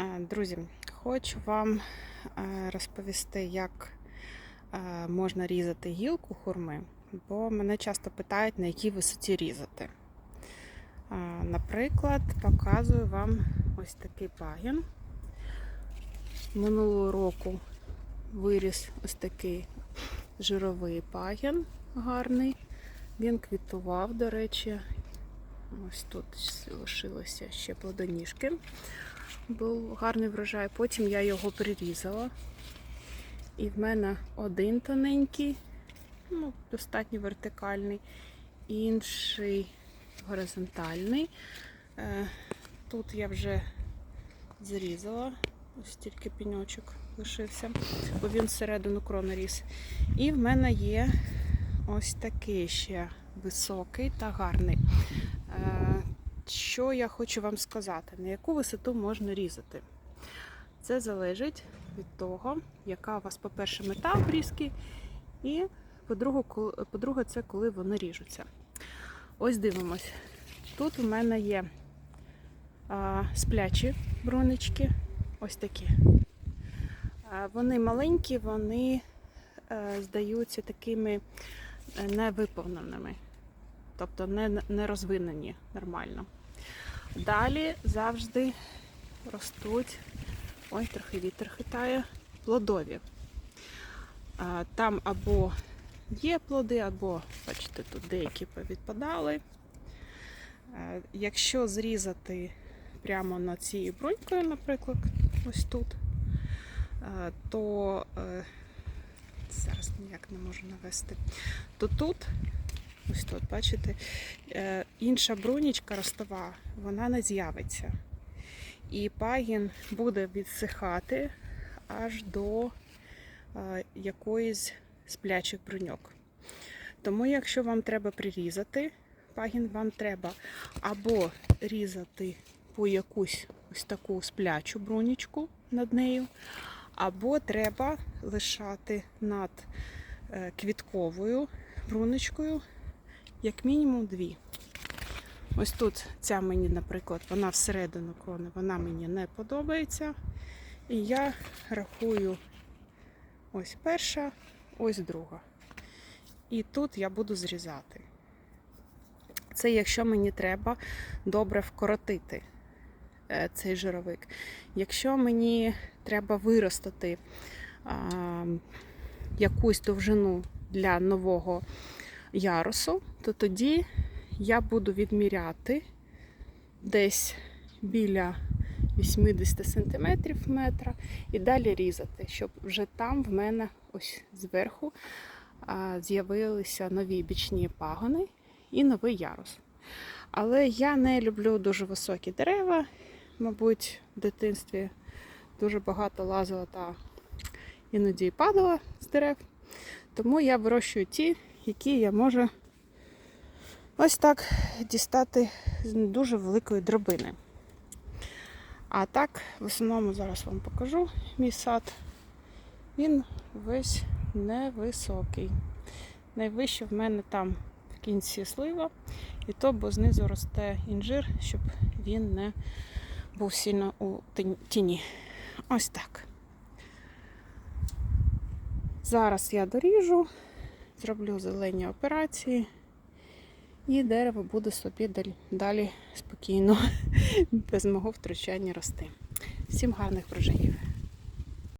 Е, Друзі, хочу вам е, розповісти, як е, можна різати гілку хурми, бо мене часто питають, на якій висоті різати. Наприклад, показую вам ось такий пагін. Минулого року виріс ось такий жировий пагін гарний. Він квітував, до речі. Ось тут лишилося ще плодоніжки був гарний врожай. Потім я його прирізала. І в мене один тоненький, ну, достатньо вертикальний, інший горизонтальний. Е, Тут я вже зрізала, ось тільки піньочок лишився, бо він всередину крону ріс. І в мене є ось такий ще високий та гарний. Що я хочу вам сказати, на яку висоту можна різати? Це залежить від того, яка у вас, по-перше, мета обрізки, і по-друге, це коли вони ріжуться. Ось дивимось. Тут у мене є а, сплячі брунички, ось такі. А, вони маленькі, вони е, здаються такими е, невиповненими, тобто не, не розвинені нормально. Далі завжди ростуть, ой, трохи вітер хитає, плодові. Там або є плоди, або, бачите, тут деякі повідпадали. Якщо зрізати прямо над цією брунькою, наприклад, ось тут, то е, зараз ніяк не можу навести, то тут Ось тут, бачите, е, інша брунічка ростова, вона не з'явиться. І пагін буде відсихати аж до е, якоїсь сплячих бруньок. Тому, якщо вам треба прирізати, пагін вам треба або різати по якусь ось таку сплячу брунічку над нею, або треба лишати над е, квітковою бруничкою як мінімум дві. Ось тут ця мені, наприклад, вона всередину крони, вона мені не подобається. І я рахую ось перша, ось друга. І тут я буду зрізати. Це якщо мені треба добре вкоротити е, цей жировик. Якщо мені треба виростити а, якусь довжину для нового ярусу, то тоді я буду відміряти десь біля 80 см метра і далі різати, щоб вже там в мене ось зверху з'явилися нові бічні пагони і новий ярус. Але я не люблю дуже високі дерева. Мабуть, в дитинстві дуже багато лазила та іноді падала з дерев. Тому я вирощую ті, які я можу ось так дістати з не дуже великої дробини. А так, в основному зараз вам покажу мій сад. Він весь невисокий. Найвище в мене там в кінці слива, і то, бо знизу росте інжир, щоб він не був сильно у тіні. Ось так. Зараз я доріжу, зроблю зелені операції, і дерево буде собі далі, спокійно, без мого втручання рости. Всім гарних врожаїв!